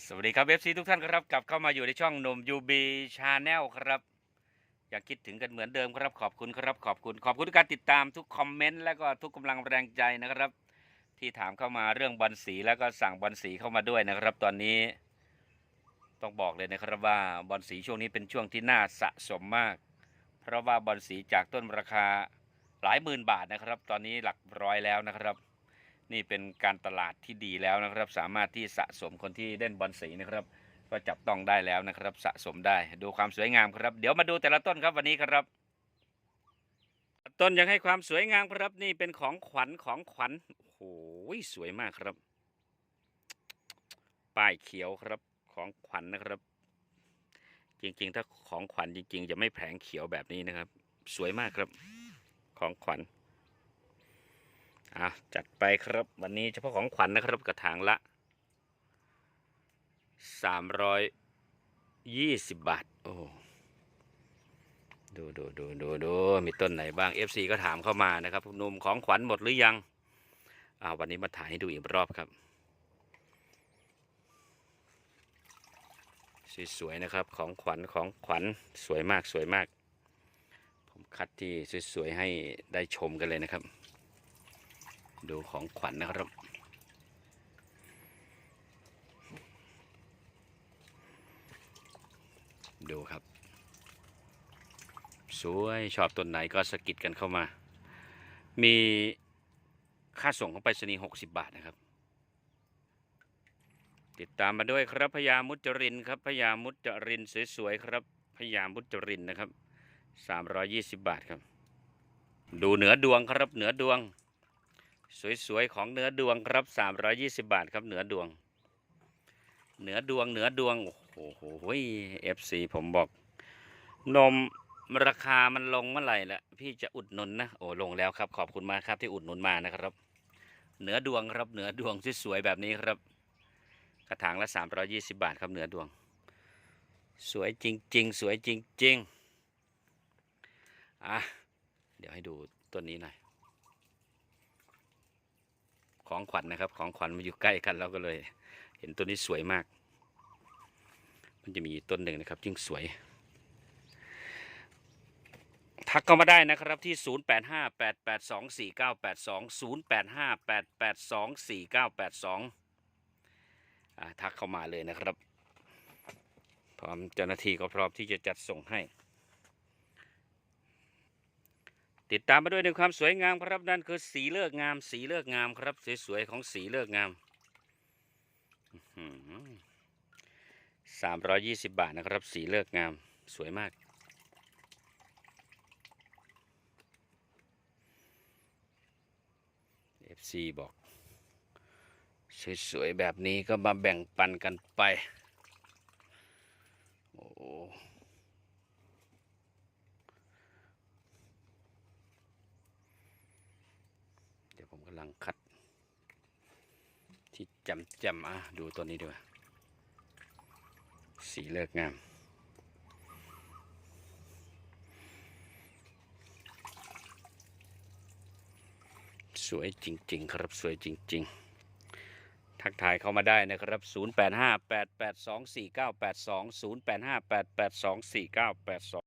สวัสดีครับเอฟซีทุกท่านครับกลับเข้ามาอยู่ในช่องนมยูบีชาแนลครับ อยากคิดถึงกันเหมือนเดิมครับ ขอบคุณครับ ขอบคุณ ขอบคุณทุกการติดตามทุกคอมเมนต์และก็ทุกกำลังแรงใจนะครับ ที่ถามเข้ามาเรื่องบอลสีแล้วก็สั่งบอลสีเข้ามาด้วยนะครับ ตอนนี้ ต้องบอกเลยนะครับว่าบอลสีช่วงนี้เป็นช่วงที่น่าสะสมมาก เพราะว่าบอลสีจากต้นราคาหลายหมื่นบาทนะครับ ตอนนี้หลักร้อยแล้วนะครับ นี่เป็นการตลาดที่ดีแล้วนะครับ สามารถที่สะสมคนที่เล่นบอลสีนะครับ ก็จับต้องได้แล้วนะครับ สะสมได้ดูความสวยงามครับ เดี๋ยวมาดูแต่ละต้นครับวันนี้ครับ ต้นยังให้ความสวยงามครับ นี่เป็นของขวัญของขวัญโอ้โหสวยมากครับ ป้ายเขียวครับของขวัญนะครับ จริงๆ ถ้าของขวัญจริง ๆ จะไม่แผงเขียวแบบนี้นะครับ สวยมากครับ ของขวัญ อะจัดไปครับวันนี้เฉพาะของขวัญนะครับกระถางละสามร้อยยี่สิบบาท โอ้ดูดูดูดูดูมีต้นไหนบ้าง FC ก็ถามเข้ามานะครับหนุ่มของขวัญหมดหรือยังอ่าวันนี้มาถ่ายให้ดูอีกรอบครับ สวยๆนะครับของขวัญของขวัญสวยมากสวยมาก ผมคัดที่สวยๆให้ได้ชมกันเลยนะครับ ดูของขวัญนะครับ ดูครับ สวยชอบต้นไหนก็สะกิดกันเข้ามา มีค่าส่งของไปรษณีย์60 บาทนะครับ ติดตามมาด้วยครับพญามุจรินครับพญามุจรินสวยๆครับพญามุจรินนะครับ 320 บาทครับ ดูเหนือดวงครับเหนือดวง สวยๆของเนื้อดวงครับ 320 บาทครับเหนือดวง เหนือดวงเหนือดวง โอ้โหเอฟซีผมบอก นมราคามันลงเมื่อไหร่ละพี่จะอุดหนุนนะ โอ้ลงแล้วครับ ขอบคุณมากครับที่อุดหนุนมานะครับ เหนือดวงครับเหนือดวงสวยๆแบบนี้ครับ กระถางละ 320 บาทครับเหนือดวง สวยจริง ๆ สวยจริง ๆ อะ เดี๋ยวให้ดูต้นนี้หน่อย ของขวัญนะครับ ของขวัญมาอยู่ใกล้กันเราก็เลย เห็นต้นนี้สวยมาก มันจะมีต้นหนึ่งนะครับยิ่งสวย ทักเข้ามาได้นะครับที่ 0858824982 0858824982อ่าทักเข้ามาเลยนะครับ พร้อมเจ้าหน้าที่ก็พร้อมที่จะจัดส่งให้ ติดตามมาด้วยในความสวยงามครับนั่นคือสีเลิกงาม สีเลิกงามครับสวยๆของสีเลิกงามสามร้อยยี่สิบบาทนะครับ สีเลิกงามสวยมาก FC บอก สวยๆแบบนี้ก็มาแบ่งปันกันไป โอ้ เดี๋ยว ผมกำลังคัด ที่จำจำอะดูตัวนี้ด้วยสีเลิกงามสวยจริง ๆ ครับสวยจริง ๆ ทักทายเข้ามาได้นะครับ 0858824982 0858824982